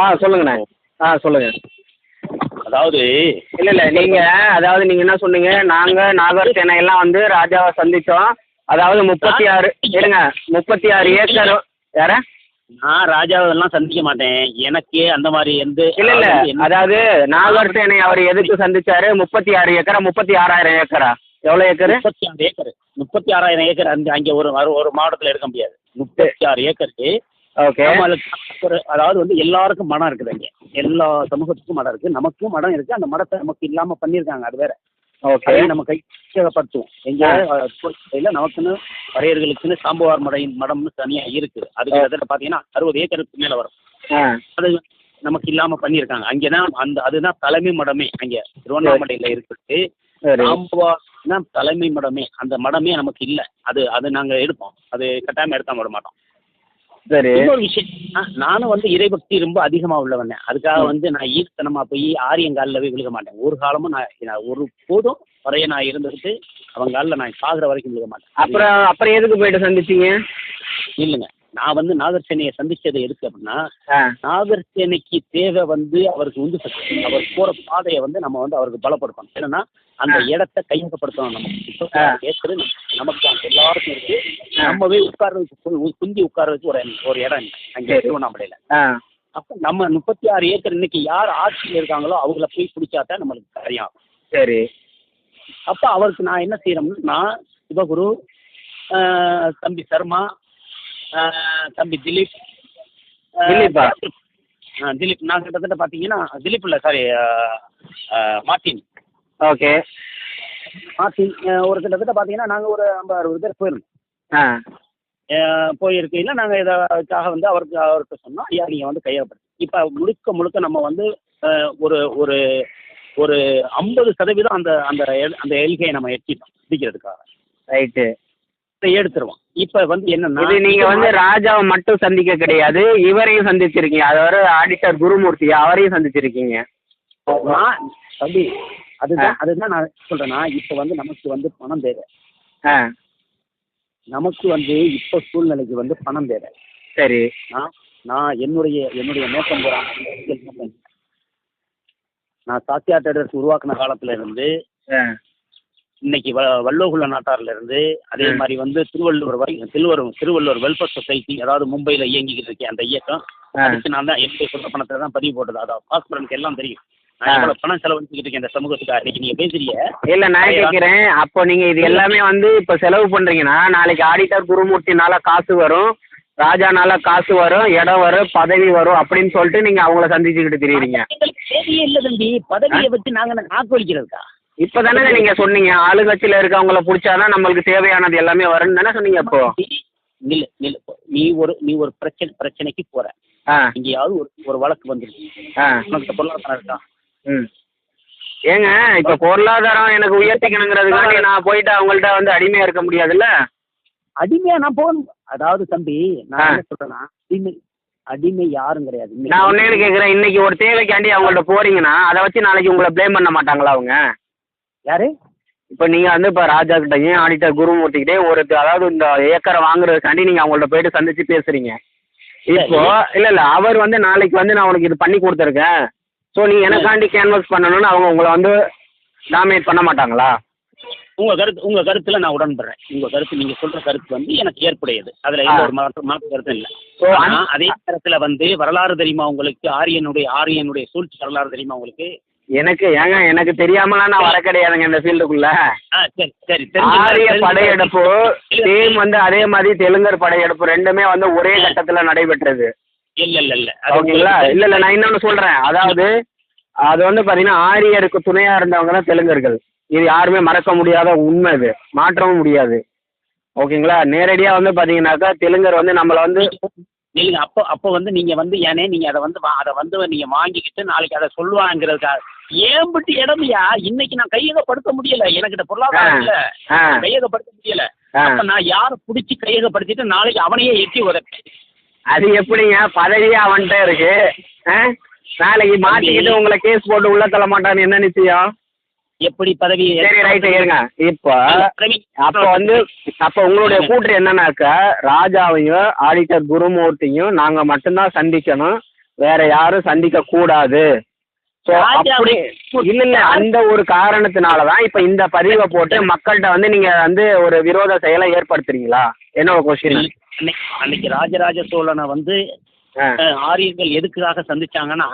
ஆ சொல்லுங்கண்ணே. ஆ சொல்லுங்கள் அதாவது இல்லை இல்லை நீங்கள் அதாவது நீங்கள் என்ன சொன்னீங்க? நாங்கள் நாகர் சேனையெல்லாம் வந்து ராஜாவை சந்தித்தோம் அதாவது முப்பத்தி ஆறு இருங்க முப்பத்தி ஆறு ஏக்கர் யார? நான் ராஜாவெல்லாம் சந்திக்க மாட்டேன். எனக்கு அந்த மாதிரி எந்த இல்லை இல்லை அதாவது நாகர் சேனை அவர் எதுக்கு சந்திச்சாரு? முப்பத்தி ஆறு ஏக்கரா முப்பத்தி ஆறாயிரம் ஏக்கரா? எவ்வளோ ஏக்கரு? முப்பத்தி ஆறு ஏக்கர். முப்பத்தி ஆறாயிரம் ஏக்கர் அந்த அங்கே ஒரு ஒரு- ஒரு மாவட்டத்தில் எடுக்க முடியாது. முப்பத்தி ஆறு ஏக்கருக்கு ஓகே. நம்மளுக்கு ஒரு அதாவது வந்து எல்லாருக்கும் மடம் இருக்குது அங்கே. எல்லா சமூகத்துக்கும் மடம் இருக்குது. நமக்கும் மடம் இருக்குது. அந்த மடத்தை நமக்கு இல்லாமல் பண்ணியிருக்காங்க. அது வேற. ஓகே. நம்ம கையகப்படுத்துவோம் எங்க நமக்குன்னு வரையர்களுக்குன்னு சாம்புவார் மடையின் மடம்னு தனியாக இருக்குது. அதுக்கு அதில் பார்த்தீங்கன்னா அறுபது ஏக்கருக்கு மேலே வரும். அது நமக்கு இல்லாமல் பண்ணியிருக்காங்க. அங்கே தான் அந்த அதுதான் தலைமை மடமே. அங்கே திருவண்ணாமலையில் இருக்குது. சரி. சாம்புவார் தான் தலைமை மடமே. அந்த மடமே நமக்கு இல்லை. அது அது நாங்கள் எடுப்போம். அது கட்டாயம் எடுத்தாம விட மாட்டோம். சரி. இன்னொரு விஷயம் நான் நானும் வந்து இறைபக்தி ரொம்ப அதிகமாக உள்ளவன். அதுக்காக வந்து நான் ஈர்த்தனமாக போய் ஆரியங்காலில் போய் விழுக மாட்டேன். ஒரு காலமும் நான் ஒரு போதும் வரைய நான் இருந்துக்கிட்டு அவங்க காலில் நான் சாகிற வரைக்கும் விழுக மாட்டேன். அப்புறம் அப்புறம் எதுக்கு போயிட்டு சந்திச்சீங்க? இல்லைங்க. நான் வந்து நாகர்சேனையை சந்திச்சது எதுக்கு அப்படின்னா ஆ. நாகர்சேனைக்கு தேவை வந்து அவருக்கு உந்து சக்தி. அவர் போகிற பாதையை வந்து நம்ம வந்து அவருக்கு பலப்படுத்தணும். என்னன்னா அந்த இடத்த கையகப்படுத்தணும். நம்ம இப்போ ஆ. நமக்கு அங்கே எல்லாருக்கும் இருக்கு. நம்ம போய் உட்கார்றதுக்கு கு- குந்தி உட்கார்றதுக்கு ஒரு ஒரு இடம் அங்கே. திருவண்ணாமலையில். ஆ. அப்போ நம்ம முப்பத்தி ஆறு ஏக்கர் இன்னைக்கு யார் ஆட்சியில் இருக்காங்களோ அவங்கள போய் பிடிச்சா தான் நம்மளுக்கு காரியம். சரி. அப்போ அவருக்கு நான் என்ன செய்யறோம்னா நான் சிவகுரு தம்பி சர்மா தம்பி திலீப் திலீப். நான் கிட்டத்தட்ட பார்த்தீங்கன்னா திலீப் இல்லை சாரி மார்ட்டின். ஓகே. ஆஹ், ஒரு கிட்டத்தட்ட பார்த்தீங்கன்னா நாங்கள் ஒரு ஐம்பது அறுபது பேர் போயிருந்தோம். போயிருக்கையில் நாங்கள் இதற்காக வந்து அவருக்கு அவர்கிட்ட சொன்னோம். ஐயா நீங்கள் வந்து கையகப்படுத்து இப்போ முழுக்க முழுக்க நம்ம வந்து ஒரு ஒரு ஒரு ஐம்பது சதவீதம் அந்த அந்த அந்த எல்கையை நம்ம எட்டிட்டோம் பிடிக்கிறதுக்காக. ரைட்டு. எடுத்துருவோம். இப்போ வந்து என்னன்னா இது நீங்க வந்து ராஜாவை மட்டும் சந்திக்க கிடையாது இவரையும் சந்திச்சிருக்கீங்க. அதாவது ஆடிட்டர் குருமூர்த்தி அவரையும் சந்திச்சிருக்கீங்க. தம்பி அதுதான் அதுதான் நான் சொல்றேன்னா இப்போ வந்து நமக்கு வந்து பணம் தேவை. நமக்கு வந்து இப்போ சூழ்நிலைக்கு வந்து பணம் தேவை. சரி. நான் நான் என்னுடைய என்னுடைய நோக்கம் இல்லை. நான் சாத்தியா டெரர்ஸ் உருவாக்கின காலத்துல இருந்து இன்னைக்கு வல்லோகுல நாட்டார்ல இருந்து அதே. மாதிரி வந்து திருவள்ளூர் வரை திருவள்ளூர் திருவள்ளூர் வெல்ஃபேர் சொசைட்டி அதாவது மும்பையில் இயங்கிக்கிட்டு இருக்கேன் அந்த இயக்கம். நான் தான் என்னுடைய சொந்த பணத்தை தான் பதிவு போட்டது. அதாவது பாஸ்பரனுக்கு எல்லாம் தெரியும். நான் ஆ. எவ்வளவு பணம் செலவழிச்சுக்கிட்டு இருக்கேன் இந்த சமூகத்துக்கு அன்னைக்கு நீங்க பேசுறீங்க. இல்ல நான் கேட்கிறேன் அப்போ நீங்க இது எல்லாமே வந்து இப்ப செலவு பண்றீங்கன்னா நாளைக்கு ஆடிட்டர் குருமூர்த்தினால காசு வரும் ராஜானால காசு வரும் இடம் வரும் பதவி வரும் அப்படின்னு சொல்லிட்டு நீங்க அவங்கள சந்திச்சுக்கிட்டு திரியுறீங்க. தேவையே இல்லை தம்பி. பதவியை வச்சு நாங்க என்ன நாக்கு வலிக்கிறதுக்கா இப்பதானே நீங்க சொன்னீங்க. ஆளுங்கட்சியில இருக்கவங்கள பிடிச்சாதான் நம்மளுக்கு தேவையானது எல்லாமே வரும்னு தானே சொன்னீங்க இப்போ? நில்லு நில்லு. நீ ஒரு நீ ஒரு பிரச்சனை பிரச்சனைக்கு போற. ஆ. எங்கேயாவது ஒரு ஒரு வழக்கு வந்துருக்கு உனக்கு பொருளாதாரம் இருக்கா? ம். ஏங்க இப்ப பொருளாதாரம் எனக்கு உயர்த்திக்கணுங்கிறதுக்காண்டி நான் போயிட்டு அவங்கள்ட்ட வந்து அடிமையா இருக்க முடியாதுல்ல? அடிமையா நான் போகணும் அதாவது தம்பி நான். என்ன அடிமை அடிமை யாரும் கிடையாது. நான் ஒன்னே கேக்குறேன் இன்னைக்கு ஒரு தேவைக்காண்டி அவங்கள்ட்ட போறீங்கன்னா அதை வச்சு நாளைக்கு உங்களை ப்ளேம் பண்ண மாட்டாங்களா அவங்க? யாரு? இப்போ நீங்க வந்து இப்போ ராஜா கிட்டயும் ஆடிட்டர் குருமூர்த்திக்கிட்டே ஒரு அதாவது இந்த ஏக்கரை வாங்குறதுக்காண்டி நீங்க அவங்கள்ட்ட போயிட்டு சந்திச்சு பேசுறீங்க. இப்போ இல்ல இல்ல அவர் வந்து நாளைக்கு வந்து நான் உனக்கு இது பண்ணி கொடுத்துருக்கேன். ஸோ நீ எனக்காண்டி கேன்வாஸ் பண்ணணும்னு அவங்க உங்களை வந்து டாமினேட் பண்ண மாட்டாங்களா? உங்க கருத்து உங்க கருத்துல நான் உடன்படுறேன். உங்க கருத்து நீங்க சொல்ற கருத்து வந்து எனக்கு ஏற்புடையது. அதுல எந்த. ஒரு மாற்று மாற்று கருத்தும் இல்ல. ஸோ ஆனா அதே நேரத்துல வந்து வரலாறு தெரியுமா உங்களுக்கு? ஆரியனுடைய ஆரியனுடைய சூழ்ச்சி வரலாறு தெரியுமா உங்களுக்கு? எனக்கு ஏங்க எனக்கு தெரியாமலாம் நான் வர கிடையாதுங்க இந்த ஃபீல்டுக்குள்ள ஆ சரி சரி ஆரிய படையெடுப்பு சேம் வந்து அதே மாதிரி தெலுங்கர் படையெடுப்பு ரெண்டுமே வந்து ஒரே கட்டத்துல நடைபெற்றது. இல்ல இல்ல இல்ல. ஓகேங்களா? இல்ல இல்ல நான் இன்னொன்னு சொல்றேன். அதாவது அது வந்து பாத்தீங்கன்னா ஆரியருக்கு துணையா இருந்தவங்க தான் தெலுங்கர்கள். இது யாருமே மறக்க முடியாத உண்மை இது. மாற்றவும் முடியாது. ஓகேங்களா? நேரடியா வந்து பாத்தீங்கன்னாக்கா தெலுங்கர் வந்து நம்மள வந்து நீங்க அப்போ அப்போ வந்து நீங்க வந்து ஏனே நீங்க அதை வந்து வா- அதை வந்து நீங்க வாங்கிக்கிட்டு நாளைக்கு அதை சொல்லுவாங்கிறதுக்காக. ஏம்பிட்டு இடமையா இன்னைக்கு நான் கையகப்படுத்த முடியல. எனக்கிட்ட பொருளாதாரம் இல்ல ஆ, கையகப்படுத்த முடியல. அப்ப நான் யாரை பிடிச்சி கையகப்படுத்திட்டு நாளைக்கு அவனையே எட்டி உதப்பேன்? அது எப்படிங்க? பதவியே அவன்கிட்ட இருக்கு. ஆ? நாளைக்கு மாட்டிக்கிட்டு உங்களை கேஸ் போட்டு உள்ள தள்ள மாட்டான்னு என்ன நிச்சயம்? எப்படி பதவி சரி ரைட்டு இருங்க. இப்போ அப்போ வந்து அப்போ உங்களுடைய கூற்று என்னன்னாக்கா ராஜாவையும் ஆடிட்டர் குருமூர்த்தியும் நாங்கள் மட்டும்தான் சந்திக்கணும். வேற யாரும் சந்திக்க கூடாது. ஸோ அப்படி இல்ல இல்ல அந்த ஒரு காரணத்தினால தான் இப்போ இந்த பதிவை போட்டு மக்கள்கிட்ட வந்து நீங்க வந்து ஒரு விரோத செயலை ஏற்படுத்துறீங்களா? என்னோட கொஸ்டின் அன்னைக்கு அன்னைக்கு ராஜராஜ சோழனை வந்து ஆரியர்கள் எதுக்காக சந்திச்சாங்கன்னா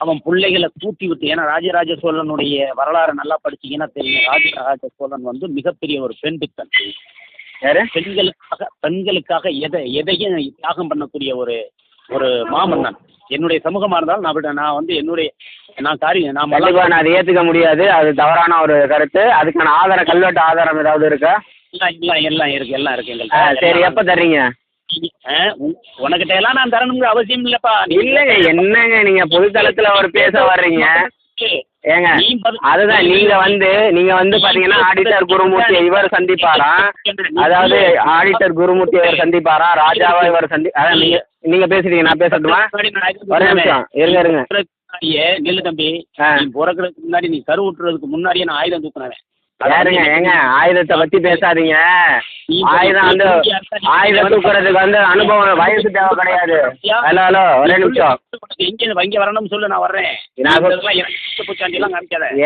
அவன் பிள்ளைகளை கூட்டி விட்டு ஏன்னா ராஜராஜ சோழனுடைய வரலாறு நல்லா படிச்சீங்கன்னா தெரியும். ராஜராஜ சோழன் வந்து மிகப்பெரிய ஒரு பெண் பித்தன். பெண்களுக்காக பெண்களுக்காக எதை எதையும் தியாகம் பண்ணக்கூடிய ஒரு ஒரு மாமன்னன். என்னுடைய சமூகமா இருந்தாலும் நான் நான் வந்து என்னுடைய நான் காரியம் நான் கண்டிப்பா நான் அதை ஏத்துக்க முடியாது. அது தவறான ஒரு கருத்து. அதுக்கான ஆதாரம் கல்வெட்டு ஆதாரம் ஏதாவது இருக்கா? எல்லாம் எல்லாம் எல்லாம் இருக்கு எல்லாம் இருக்கு ஆ, சரி எங்கள்கிட்ட எப்ப தர்றீங்க? உனக்கிட்ட எல்லாம் நான் தரணுங்கிற அவசியம் இல்லப்பா. இல்லைங்க என்னங்க நீங்க பொதுத்தளத்துல ஒரு பேச வர்றீங்க? ஏங்க அதுதான் நீங்க வந்து நீங்க வந்து பாத்தீங்கன்னா ஆடிட்டர் குருமூர்த்தி இவர் சந்திப்பாராம் அதாவது ஆடிட்டர் குருமூர்த்தி இவர் சந்திப்பாராம் ராஜாவா இவர் சந்தி அதான் நீங்க நீங்க பேசுறீங்க நான் பேசட்டுமா? ஒரு நிமிஷம் இருங்க இருங்க. நில்லு தம்பி. பிறக்கிறதுக்கு முன்னாடி நீ கரு விட்டுறதுக்கு முன்னாடியே நான் ஆயுதம் தூக்குனவன். யாருங்க ஏங்க ஆயுதத்தை பத்தி பேசாதீங்க. ஆயுதம் வந்து ஆயுதம் தூக்குறதுக்கு வந்து அனுபவம் வயசு தேவை கிடையாது. ஹலோ ஹலோ ஒரே நிமிஷம். எங்க இங்க வரணும்னு சொல்லு நான் வர்றேன்.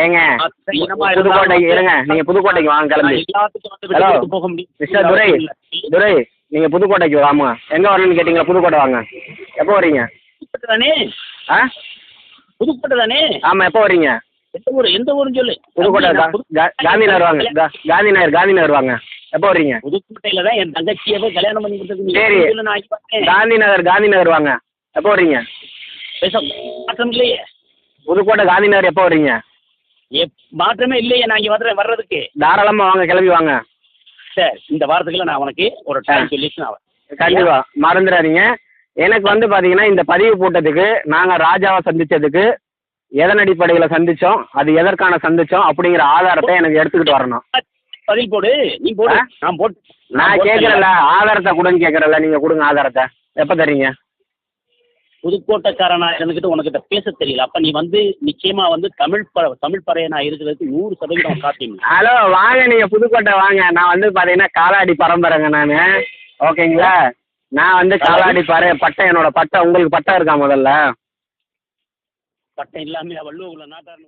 ஏங்க புதுக்கோட்டைக்கு இருங்க நீங்க புதுக்கோட்டைக்கு வாங்க கிளம்பி. ஹலோ. மிஸ்டர் துரை துரை நீங்க புதுக்கோட்டைக்கு வாங்க எங்க வரணும்னு கேட்டீங்களா புதுக்கோட்டை வாங்க. எப்போ வரீங்க? தானே? ஆ? புதுக்கோட்டை தானே? ஆமா எப்போ வரீங்க? எந்த ஊர் எந்த ஊர்னு சொல்லு. புதுக்கோட்டை காந்தி நகர் வாங்க. காந்தி நகர் காந்தி நகர் வாங்க. எப்போ வரீங்க புதுக்கோட்டையில தான் என் தங்கச்சியை போய் கல்யாணம் பண்ணி கொடுத்தது சரி. சொல்லு. காந்தி நகர் காந்தி நகர் வாங்க. எப்போ வரீங்க பேச மாற்றம் இல்லையே. புதுக்கோட்டை காந்தி நகர் எப்போ வரீங்க எப்- மாற்றமே இல்லையே. நான் இங்க வர்றேன் வர்றதுக்கு. தாராளமா வாங்க கிளம்பி வாங்க. சரி இந்த வாரத்துக்குள்ள நான் உனக்கு ஒரு டைம் சொல்லிட்டு நான் வரேன். கண்டிப்பா. மறந்துடாதீங்க. எனக்கு வந்து பாத்தீங்கன்னா இந்த பதிவு போட்டதுக்கு நாங்க ராஜாவை சந்திச்சதுக்கு எதன் அடிப்படையில சந்திச்சோம்? அது எதற்கான சந்திச்சோம்? அப்படிங்கிற ஆதாரத்தை எனக்கு எடுத்துக்கிட்டு வரணும். பதில் போடு. நீ போடு? நான் போட்டு நான் கேட்கறல ஆதாரத்தை கொடுன்னு கேட்கறல நீங்க கொடுங்க ஆதாரத்தை. எப்ப தரீங்க? புதுக்கோட்டைக்காரனா இருந்துகிட்டு உனக்கிட்ட பேச தெரியல. அப்ப நீ வந்து நிச்சயமா வந்து தமிழ் ப தமிழ் பறையனா இருக்கிறதுக்கு நூறு சதவீதம் சாத்தியம் ஹலோ வாங்க நீங்க புதுக்கோட்டை வாங்க. நான் வந்து பாத்தீங்கன்னா காலாடி பரம்பரைங்க நான். ஓகேங்களா? நான் வந்து காலாடி பற பட்டை என்னோட பட்டை. உங்களுக்கு பட்டை இருக்கா முதல்ல? பட்டம் இல்லாம வள்ளுவ நாட்டார்